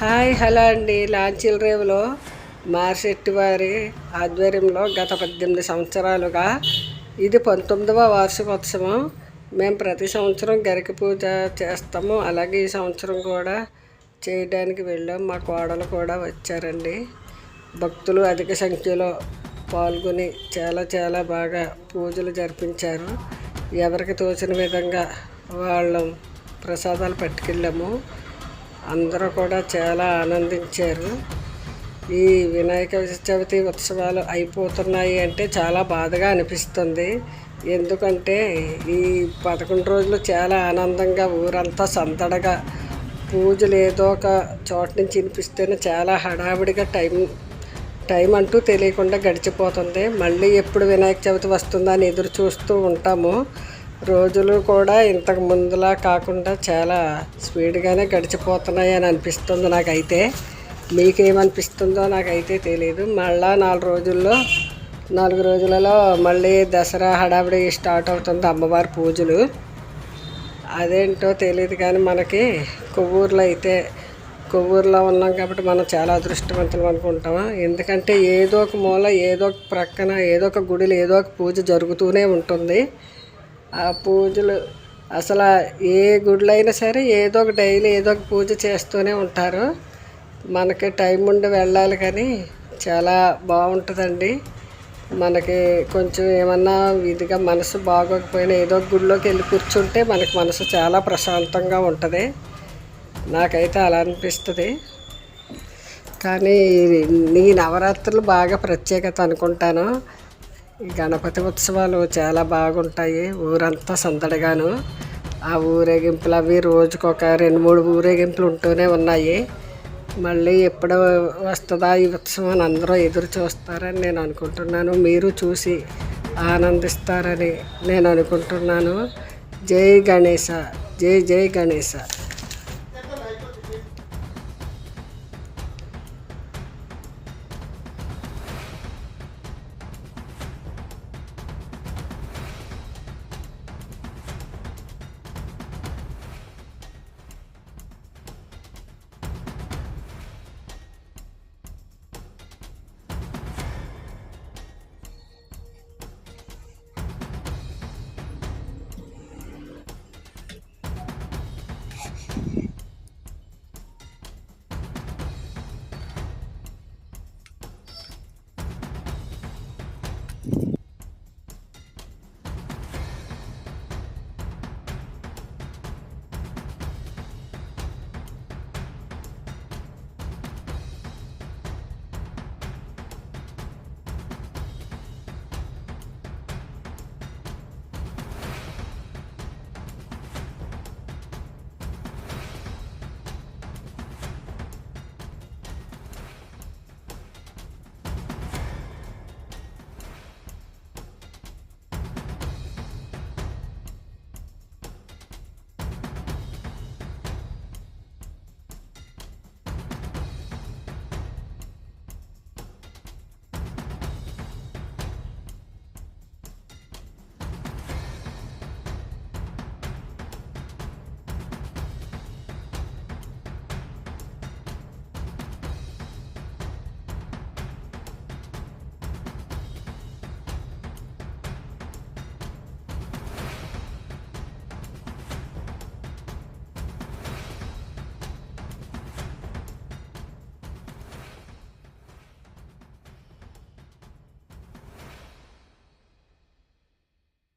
Hi hello అండి. లాంచీల రేవులో మార్శెట్టి వారి ఆధ్వర్యంలో గత పద్దెనిమిది సంవత్సరాలుగా ఇది పంతొమ్మిదవ వార్షికోత్సవం. మేము ప్రతి సంవత్సరం గరిక పూజ చేస్తాము. అలాగే ఈ సంవత్సరం కూడా చేయడానికి వెళ్ళాం. మా కోడలు కూడా వచ్చారండి. భక్తులు అధిక సంఖ్యలో పాల్గొని చాలా చాలా బాగా పూజలు జరిపించారు. ఎవరికి తోచిన విధంగా వాళ్ళం ప్రసాదాలు పట్టుకెళ్ళాము. అందరూ కూడా చాలా ఆనందించారు. ఈ వినాయక చవితి ఉత్సవాలు అయిపోతున్నాయి అంటే చాలా బాధగా అనిపిస్తుంది. ఎందుకంటే ఈ పదకొండు రోజులు చాలా ఆనందంగా ఊరంతా సందడగా పూజలు ఏదో ఒక చోట నుంచి వినిపిస్తేనే చాలా హడావిడిగా టైం టైం అంటూ తెలియకుండా గడిచిపోతుంది. మళ్ళీ ఎప్పుడు వినాయక చవితి వస్తుందని అని ఎదురు చూస్తూ ఉంటాము. రోజులు కూడా ఇంతకు ముందులా కాకుండా చాలా స్పీడ్గానే గడిచిపోతున్నాయి అని అనిపిస్తుంది నాకైతే. మీకేమనిపిస్తుందో నాకైతే తెలియదు మళ్ళా నాలుగు రోజుల్లో నాలుగు రోజులలో మళ్ళీ దసరా హడావిడి స్టార్ట్ అవుతుంది అమ్మవారి పూజలు. అదేంటో తెలియదు కానీ మనకి కొవ్వూరులో అయితే కొవ్వూరులో ఉన్నాం కాబట్టి మనం చాలా అదృష్టవంతులు అనుకుంటాం. ఎందుకంటే ఏదో ఒక మూల ఏదో ఒక ప్రక్కన ఏదో ఒక గుడిలో ఏదో ఒక పూజ జరుగుతూనే ఉంటుంది. ఆ పూజలు అసలు ఏ గుడిలో అయినా సరే ఏదో ఒక డైలీ ఏదో ఒక పూజ చేస్తూనే ఉంటారు. మనకి టైం ఉండి వెళ్ళాలి కానీ చాలా బాగుంటుందండి. మనకి కొంచెం ఏమన్నా ఇదిగా మనసు బాగోకపోయినా ఏదో ఒక గుడిలోకి వెళ్ళి కూర్చుంటే మనకి మనసు చాలా ప్రశాంతంగా ఉంటుంది. నాకైతే అలా అనిపిస్తుంది. కానీ ఈ నవరాత్రులు బాగా ప్రత్యేకత అనుకుంటాను. గణపతి ఉత్సవాలు చాలా బాగుంటాయి. ఊరంతా సందడిగాను. ఆ ఊరేగింపులు అవి రోజుకొక రెండు మూడు ఊరేగింపులు ఉంటూనే ఉన్నాయి. మళ్ళీ ఎప్పుడు వస్తుందా ఈ ఉత్సవం అని అందరూ ఎదురు చూస్తారని నేను అనుకుంటున్నాను. మీరు చూసి ఆనందిస్తారని నేను అనుకుంటున్నాను. జై గణేశ జై జై గణేశ.